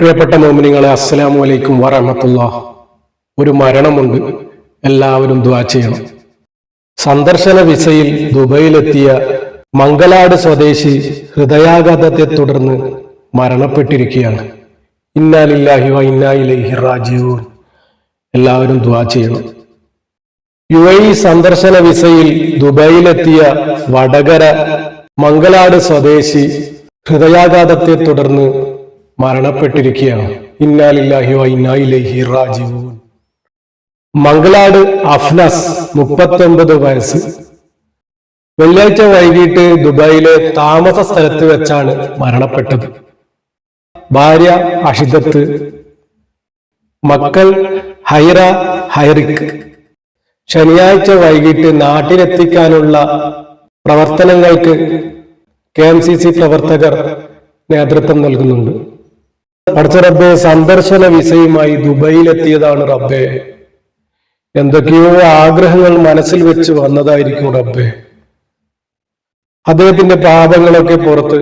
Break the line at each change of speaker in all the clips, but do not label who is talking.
പ്രിയപ്പെട്ട മോമിനിങ്ങളെ അസ്സലാമു അലൈക്കും വറഹമത്തുള്ള ഒരു മരണമുണ്ട്. എല്ലാവരും ദ്വാ ചെയ്യണം. സന്ദർശന വിസയിൽ ദുബൈയിലെത്തിയ മംഗലാട് സ്വദേശി ഹൃദയാഘാതത്തെ തുടർന്ന് മരണപ്പെട്ടിരിക്കുകയാണ്. ഇന്നാലില്ലാഹി വ ഇന്നായിലൈഹി എല്ലാവരും ദ്വാ ചെയ്യണം. യു എ സന്ദർശന വിസയിൽ ദുബൈയിലെത്തിയ വടകര മംഗലാട് സ്വദേശി ഹൃദയാഘാതത്തെ തുടർന്ന് മരണപ്പെട്ടിരിക്കുകയാണ്. ഇന്നാലില്ലാഹി വ ഇന്നായിലൈഹി മംഗലാട് അഫ്നസ് മുപ്പത്തൊമ്പത് വയസ്സ്. വെള്ളിയാഴ്ച വൈകിട്ട് ദുബായിലെ താമസ സ്ഥലത്ത് വെച്ചാണ് മരണപ്പെട്ടത്. ഭാര്യ അഷിതത്ത് മക്കൾ ഹൈറ ഹൈറിക്. ശനിയാഴ്ച വൈകിട്ട് നാട്ടിലെത്തിക്കാനുള്ള പ്രവർത്തനങ്ങൾക്ക് കെ എം സി സി പ്രവർത്തകർ നേതൃത്വം നൽകുന്നുണ്ട്. പഠിച്ച റബ്ബെ സന്ദർശന വിസയുമായി ദുബൈയിലെത്തിയതാണ് റബ്ബെ. എന്തൊക്കെയോ ആഗ്രഹങ്ങൾ മനസ്സിൽ വെച്ച് വന്നതായിരിക്കും റബ്ബെ. അദ്ദേഹത്തിന്റെ പാപങ്ങളൊക്കെ പുറത്ത്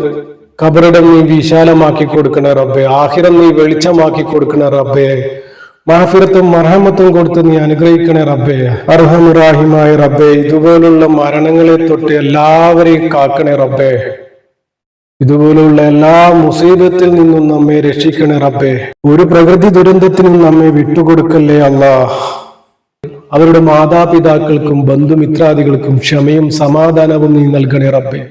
കബറിടം നീ വിശാലമാക്കി കൊടുക്കണ റബ്ബെ ആഹിരം നീ വെളിച്ചമാക്കി കൊടുക്കണ റബ്ബെ മാഫിറത്തും മർഹമത്തും കൊടുത്ത് നീ അനുഗ്രഹിക്കണേ റബ്ബെ അർഹമുറാഹിമായ റബ്ബെ ഇതുപോലുള്ള മരണങ്ങളെ തൊട്ട് എല്ലാവരെയും കാക്കണേ റബ്ബെ. ഇതുപോലുള്ള എല്ലാ മുസീബത്തിൽ നിന്നും നമ്മെ രക്ഷിക്കണേ റബ്ബേ. ഒരു പ്രകൃതി ദുരന്തത്തിനും നമ്മെ വിട്ടുകൊടുക്കല്ലേ അല്ല അവരുടെ മാതാപിതാക്കൾക്കും ബന്ധുമിത്രാദികൾക്കും ക്ഷമയും സമാധാനവും നീ നൽകണേ റബ്ബേ.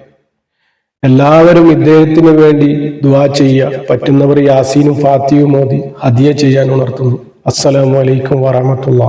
എല്ലാവരും ഇദ്ദേഹത്തിന് വേണ്ടി ദുവാ ചെയ്യുക. പറ്റുന്നവർ യാസീനും ഫാത്തിയും മോദി ഹദിയ ചെയ്യാൻ ഉണർത്തുന്നു. അസ്സലാമു അലൈക്കും വറഹമത്തുള്ള